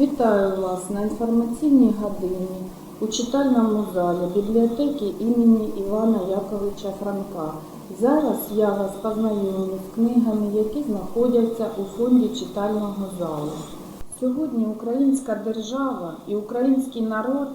Вітаю вас на інформаційній годині у читальному залі бібліотеки імені Івана Яковича Франка. Зараз я вас познайомлю з книгами, які знаходяться у фонді читального залу. Сьогодні українська держава і український народ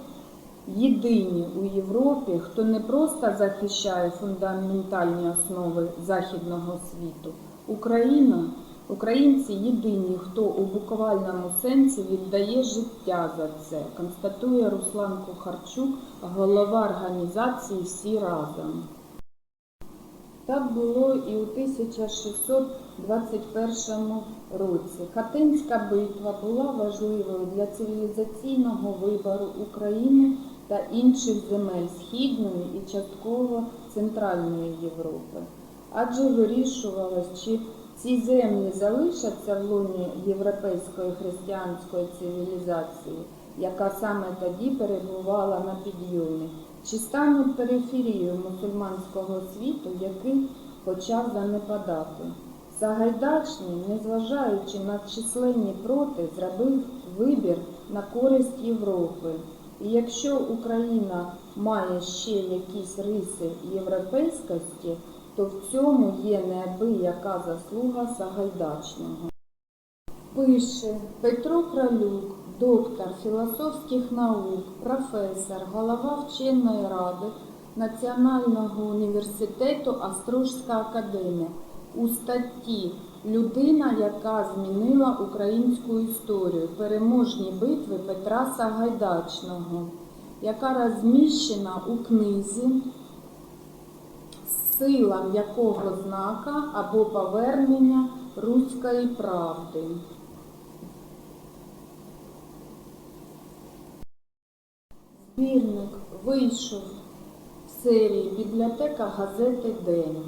єдині у Європі, хто не просто захищає фундаментальні основи західного світу. Україна, українці єдині, хто у буквальному сенсі віддає життя за це, констатує Руслан Кухарчук, голова організації Всі разом. Так було і у 1621 році. Хатинська битва була важливою для цивілізаційного вибору України та інших земель Східної і частково Центральної Європи. Адже вирішувалось, чи ці землі залишаться в лоні європейської християнської цивілізації, яка саме тоді перебувала на підйомі, чи стануть периферією мусульманського світу, який почав занепадати. Сагайдачний, незважаючи на численні проти, зробив вибір на користь Європи. І якщо Україна має ще якісь риси європейськості, то в цьому є неабияка заслуга Сагайдачного. Пише Петро Кралюк, доктор філософських наук, професор, голова вченої ради Національного університету Острожська академія у статті Людина, яка змінила українську історію, переможні битви Петра Сагайдачного, яка розміщена у книзі Сила м'якого знака або повернення руської правди. Збірник вийшов в серії Бібліотека газети День.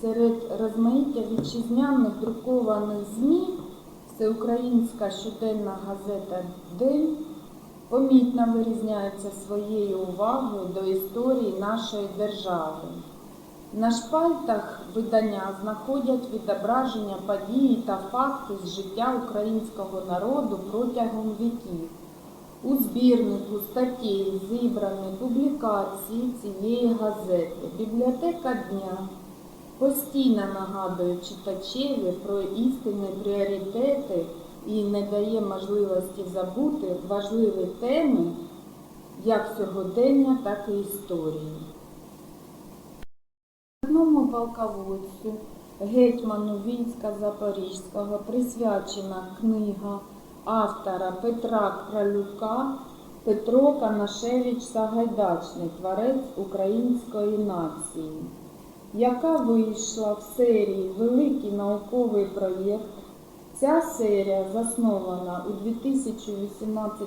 Серед розмаїття вітчизняних друкованих ЗМІ Всеукраїнська щоденна газета День помітно вирізняється своєю увагою до історії нашої держави. На шпальтах видання знаходять відображення подій та факти з життя українського народу протягом віків. У збірнику статей зібрані публікації цієї газети. Бібліотека дня постійно нагадує читачеві про істинні пріоритети і не дає можливості забути важливі теми як сьогодення, так і історії. Полководцю, гетьману війська Запорізького, присвячена книга автора Петра Кралюка Петро Канашевич Сагайдачний, творець української нації, яка вийшла в серії Великий науковий проєкт. Ця серія заснована у 2018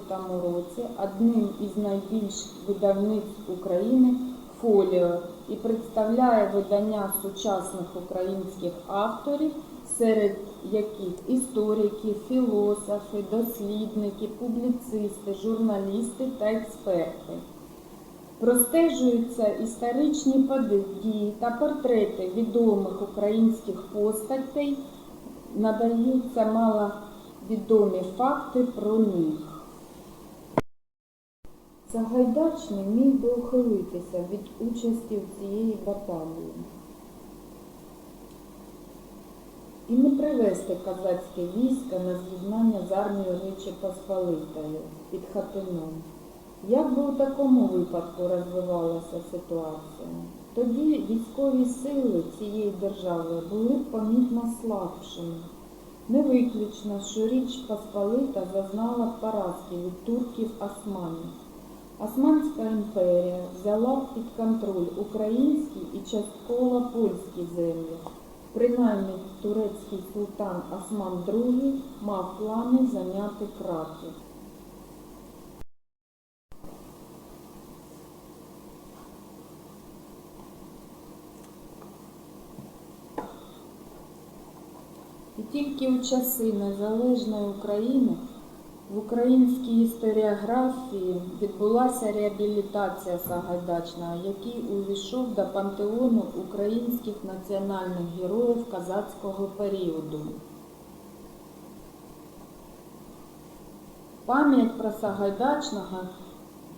році одним із найбільших видавництв України Фоліо і представляє видання сучасних українських авторів, серед яких історики, філософи, дослідники, публіцисти, журналісти та експерти. Простежуються історичні події та портрети відомих українських постатей, надаються маловідомі факти про них. Сагайдачний міг би ухилитися від участі в цієї баталії і не привести козацьке військо на з'єднання з армією Речі Посполитої під Хатином. Як би у такому випадку розвивалася ситуація? Тоді військові сили цієї держави були б помітно слабшими. Не виключно, що Річ Посполита зазнала поразки від турків османів. Османська імперія взяла під контроль українські і частково польські землі. Принаймні турецький султан Осман II мав плани зайняти Краків. І тільки у часи незалежної України в українській історіографії відбулася реабілітація Сагайдачного, який увійшов до пантеону українських національних героїв козацького періоду. Пам'ять про Сагайдачного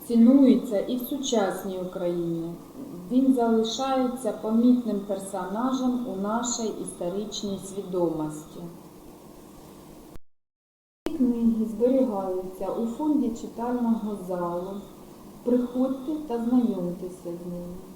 цінується і в сучасній Україні. Він залишається помітним персонажем у нашій історичній свідомості. Книги зберігаються у фонді читального залу. Приходьте та знайомтеся з ними.